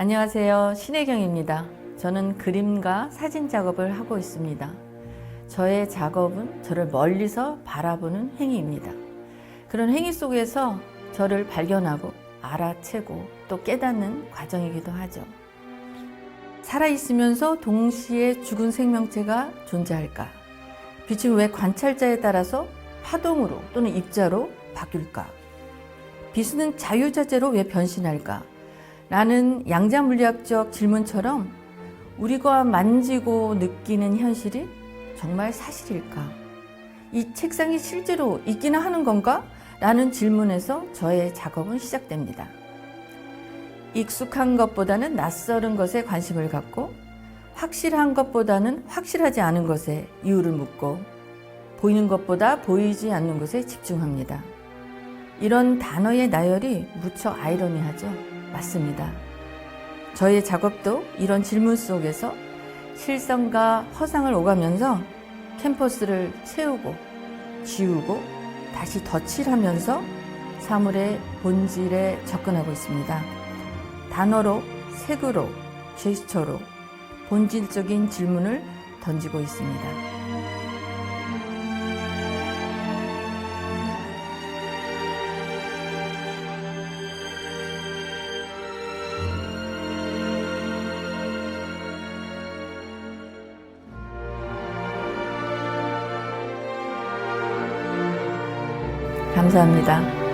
안녕하세요. 신혜경입니다. 저는 그림과 사진 작업을 하고 있습니다. 저의 작업은 저를 멀리서 바라보는 행위입니다. 그런 행위 속에서 저를 발견하고 알아채고 또 깨닫는 과정이기도 하죠. 살아있으면서 동시에 죽은 생명체가 존재할까? 빛은 왜 관찰자에 따라서 파동으로 또는 입자로 바뀔까? 빛은 자유자재로 왜 변신할까? 라는 양자물리학적 질문처럼 우리가 만지고 느끼는 현실이 정말 사실일까? 이 책상이 실제로 있기는 하는 건가? 라는 질문에서 저의 작업은 시작됩니다. 익숙한 것보다는 낯설은 것에 관심을 갖고 확실한 것보다는 확실하지 않은 것에 이유를 묻고 보이는 것보다 보이지 않는 것에 집중합니다. 이런 단어의 나열이 무척 아이러니하죠. 맞습니다. 저의 작업도 이런 질문 속에서 실성과 허상을 오가면서 캠퍼스를 채우고 지우고 다시 덧칠하면서 사물의 본질에 접근하고 있습니다. 단어로, 색으로, 제스처로 본질적인 질문을 던지고 있습니다. 감사합니다.